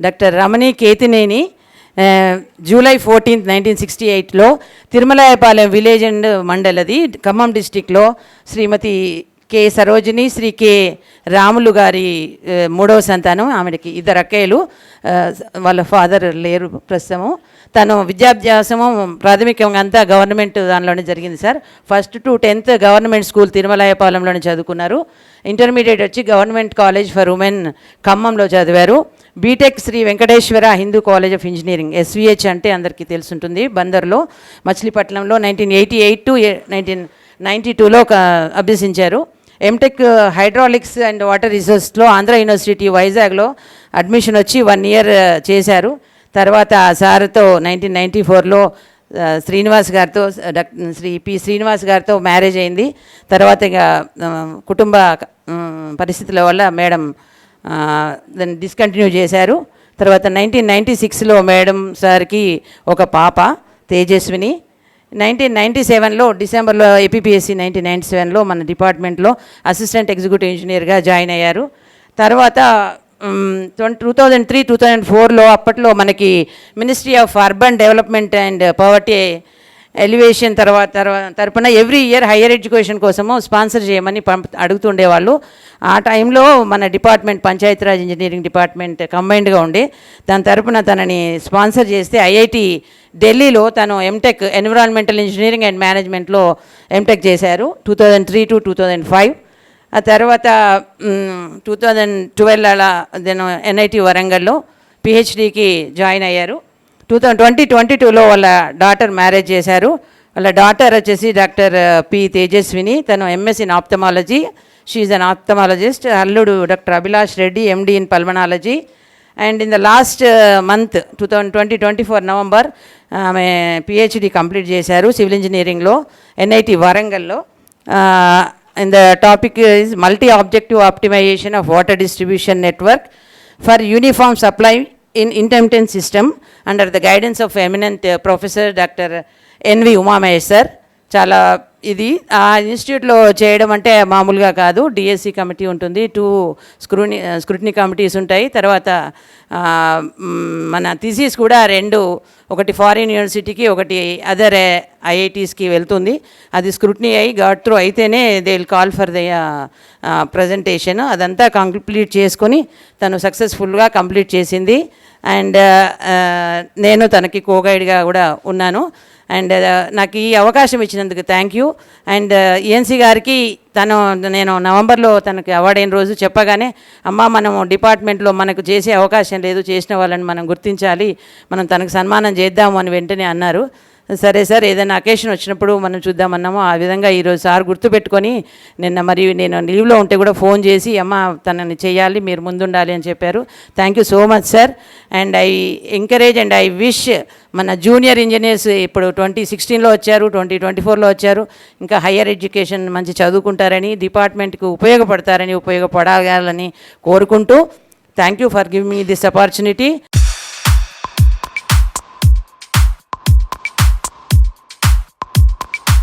Doctor Ramani Ketineni July fourteenth nineteen sixty ఎయిట్లో Tirumalayapalem village and mandal అది ఖమ్మం డిస్టిక్లో శ్రీమతి కె సరోజిని శ్రీ కె రాములు గారి మూడవ సంతానం. ఆమెకి ఇద్దరు అక్కయ్యలు వాళ్ళ ఫాదర్ లేరు ప్రస్తుతము. తను విద్యాభ్యాసము ప్రాథమికంగా అంతా గవర్నమెంట్ దానిలోనే జరిగింది sir. First to tenth government school తిరుమలాయపాలెంలోనే చదువుకున్నారు. ఇంటర్మీడియట్ వచ్చి గవర్నమెంట్ కాలేజ్ ఫర్ ఉమెన్ ఖమ్మంలో చదివారు. BTech Shri Venkateswara Hindu college of engineering SVH అంటే అందరికీ తెలుసుంటుంది. బందర్లో మచిలీపట్నంలో nineteen eighty eight to nineteen ninety టూలో అభ్యసించారు. ఎంటెక్ హైడ్రాలిక్స్ అండ్ వాటర్ రిసోర్స్లో ఆంధ్ర యూనివర్సిటీ వైజాగ్లో అడ్మిషన్ వచ్చి వన్ ఇయర్ uh, చేశారు. తర్వాత ఆ సార్తో నైన్టీన్ నైంటీ ఫోర్లో uh, శ్రీనివాస్ గారితో శ్రీ పి శ్రీనివాస్ గారితో మ్యారేజ్ అయింది. తర్వాత ఇక uh, కుటుంబ పరిస్థితుల వల్ల మేడం దాన్ని డిస్కంటిన్యూ చేశారు. తర్వాత నైన్టీన్ నైంటీ సిక్స్లో మేడం సార్కి ఒక పాప తేజస్విని. నైన్టీన్ నైంటీ సెవెన్లో డిసెంబర్లో ఏపీపీఎస్సీ నైన్టీన్ నైంటీ సెవెన్లో మన డిపార్ట్మెంట్లో అసిస్టెంట్ ఎగ్జిక్యూటివ్ ఇంజనీర్గా జాయిన్ అయ్యారు. తర్వాత two thousand three two thousand ఫోర్లో అప్పట్లో మనకి ministry of urban development and poverty elevation తర్వాత తర్వాత తరపున ఎవ్రీ ఇయర్ హయ్యర్ ఎడ్యుకేషన్ కోసము స్పాన్సర్ చేయమని పంప అడుగుతుండేవాళ్ళు. ఆ టైంలో మన డిపార్ట్మెంట్ పంచాయతీరాజ్ ఇంజనీరింగ్ డిపార్ట్మెంట్ కంబైన్డ్గా ఉండి దాని తరపున తనని స్పాన్సర్ చేస్తే ఐఐటి ఢిల్లీలో తను ఎంటెక్ ఎన్విరాన్మెంటల్ ఇంజనీరింగ్ అండ్ మేనేజ్మెంట్లో ఎంటెక్ చేశారు two thousand three to two thousand five ఆ తర్వాత టూ థౌజండ్ ట్వెల్వ్ అలా నేను ఎన్ఐటి వరంగల్లో పిహెచ్డికి జాయిన్ అయ్యారు. టూ థౌజండ్ ట్వంటీ ట్వంటీ టూలో వాళ్ళ డాటర్ మ్యారేజ్ చేశారు. వాళ్ళ డాటర్ వచ్చేసి డాక్టర్ పి తేజస్విని. తను MS in ophthalmology she an ophthalmologist అల్లుడు doctor Abhilash Reddy MD in pulmonology and in the last month two thousand twenty twenty four November ఆమె PhD complete చేశారు civil ఇంజనీరింగ్లో NIT వరంగల్లో in the topic is multi objective optimisation of water distribution network for uniform supply in intermittent system under the guidance of eminent professor doctor NV Umamaheshwar చాలా ఇది ఆ ఇన్స్టిట్యూట్లో చేయడం అంటే మామూలుగా కాదు. డిఎస్సి కమిటీ ఉంటుంది. టూ స్క్రూని స్క్రూటినీ కమిటీస్ ఉంటాయి. తర్వాత మన థీసీస్ కూడా రెండు ఒకటి ఫారిన్ యూనివర్సిటీకి ఒకటి అదర్ ఐఐటీస్కి వెళ్తుంది. అది స్క్రూటినీ అయ్యి గాడ్ త్రూ అయితేనే they will call for the presentation. అదంతా కంప్లీట్ చేసుకొని తను సక్సెస్ఫుల్గా కంప్లీట్ చేసింది. అండ్ నేను తనకి కో గైడ్గా కూడా ఉన్నాను. అండ్ uh, నాకు ఈ అవకాశం ఇచ్చినందుకు థ్యాంక్ యూ అండ్ ఈఎన్సీ గారికి తను నేను నవంబర్లో తనకి అవార్డ్ అయిన రోజు చెప్పగానే అమ్మ మనం డిపార్ట్మెంట్లో మనకు చేసే అవకాశం లేదు చేసిన వాళ్ళని మనం గుర్తించాలి మనం తనకు సన్మానం చేద్దాము అని వెంటనే అన్నారు. సరే సార్ ఏదైనా అకేషన్ వచ్చినప్పుడు మనం చూద్దామన్నాము. ఆ విధంగా ఈరోజు సార్ గుర్తుపెట్టుకొని నిన్న మరి నేను లీవ్లో ఉంటే కూడా ఫోన్ చేసి అమ్మ తనని చేయాలి మీరు ముందుండాలి అని చెప్పారు. Thank you so much sir and I encourage and I wish మన జూనియర్ ఇంజనీర్స్ ఇప్పుడు ట్వంటీ సిక్స్టీన్లో వచ్చారు ట్వంటీ ట్వంటీ ఫోర్లో వచ్చారు. ఇంకా హయ్యర్ ఎడ్యుకేషన్ మంచి చదువుకుంటారని డిపార్ట్మెంట్కి ఉపయోగపడతారని ఉపయోగపడాలని కోరుకుంటూ thank you for give me this opportunity.